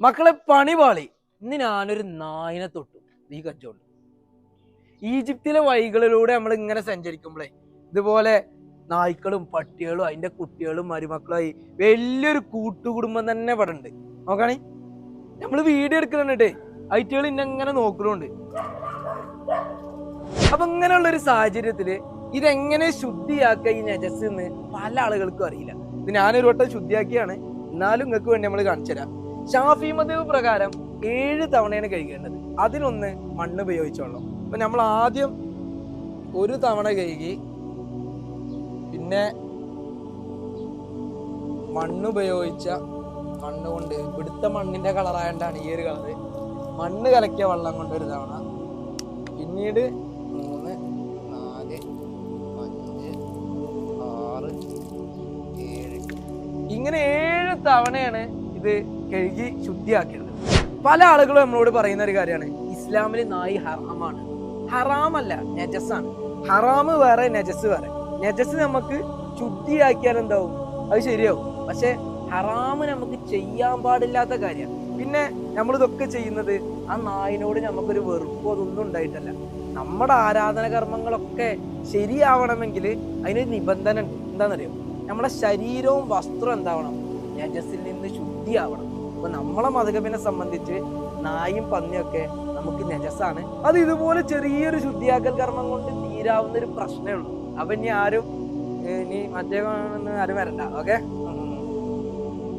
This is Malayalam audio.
മക്കളെ പണി പാളി. ഇന്ന് ഞാനൊരു നായിനെ തൊട്ടു. ഈ കച്ചവടം. ഈജിപ്തിലെ വഴികളിലൂടെ നമ്മൾ ഇങ്ങനെ സഞ്ചരിക്കുമ്പോഴേ ഇതുപോലെ നായ്ക്കളും പട്ടികളും അതിന്റെ കുട്ടികളും മരുമക്കളായി വലിയൊരു കൂട്ടുകുടുംബം തന്നെ ഇവിടെ ഉണ്ട് നോക്കണേ നമ്മൾ വീഡിയോ എടുക്കണേ ഐറ്റികൾ ഇന്നെങ്ങനെ ഇങ്ങനെ നോക്കണുണ്ട്. അപ്പൊ ഇങ്ങനെയുള്ള ഒരു സാഹചര്യത്തിൽ ഇതെങ്ങനെ ശുദ്ധിയാക്കുക ഈ നജസ് എന്ന് പല ആളുകൾക്കും അറിയില്ല. ഇത് ഞാനൊരു വട്ടം ശുദ്ധിയാക്കിയാണ്. എന്നാലും നിങ്ങൾക്ക് വേണ്ടി നമ്മൾ കാണിച്ചു തരാം ഷാഫി മതവ് പ്രകാരം ഏഴ് തവണയാണ് കഴുകേണ്ടത്. അതിനൊന്ന് മണ്ണ് ഉപയോഗിച്ചോളൂ അപ്പൊ നമ്മൾ ആദ്യം ഒരു തവണ കഴുകി പിന്നെ മണ്ണ് ഉപയോഗിച്ച മണ്ണ് കൊണ്ട് ഇവിടുത്തെ മണ്ണിന്റെ കളറായതാണ് ഈ ഒരു കളറ് മണ്ണ് കലക്കിയ വെള്ളം കൊണ്ട് ഒരു തവണ പിന്നീട് മൂന്ന് നാല് അഞ്ച് ആറ് ഏഴ്. ഇങ്ങനെ ഏഴ് തവണയാണ് ഇത് കഴുകി ശുദ്ധിയാക്കരുത്. പല ആളുകളും നമ്മളോട് പറയുന്ന ഒരു കാര്യമാണ് ഇസ്ലാമിൽ നായി ഹറാമാണ്. ഹറാമല്ല നജസാണ്. ഹറാമ് വേറെ നജസ് വേറെ. നജസ് നമുക്ക് ശുദ്ധിയാക്കിയാൽ എന്താവും? അത് ശരിയാവും. പക്ഷെ ഹറാമ് നമുക്ക് ചെയ്യാൻ പാടില്ലാത്ത കാര്യമാണ്. പിന്നെ നമ്മളിതൊക്കെ ചെയ്യുന്നത് ആ നായിനോട് നമുക്കൊരു വെറുപ്പോ അതൊന്നും ഉണ്ടായിട്ടല്ല. നമ്മുടെ ആരാധന കർമ്മങ്ങളൊക്കെ ശരിയാവണമെങ്കിൽ അതിനൊരു നിബന്ധന ഉണ്ട്. എന്താണെന്നറിയോ? നമ്മുടെ ശരീരവും വസ്ത്രവും എന്താവണം? നജസിൽ നിന്ന് ശുദ്ധിയാവണം. അപ്പൊ നമ്മളെ മതകവിനെ സംബന്ധിച്ച് നായും പന്നിയൊക്കെ നമുക്ക് നജസാണ് അത് ഇതുപോലെ ചെറിയൊരു ശുദ്ധിയാക്കൽ കർമ്മം കൊണ്ട് തീരാവുന്ന ഒരു പ്രശ്നമേ ഉള്ളൂ. അപ്പൊ ഇനി ആരും ഇനി മറ്റേ ആരും വരണ്ട. ഓക്കെ?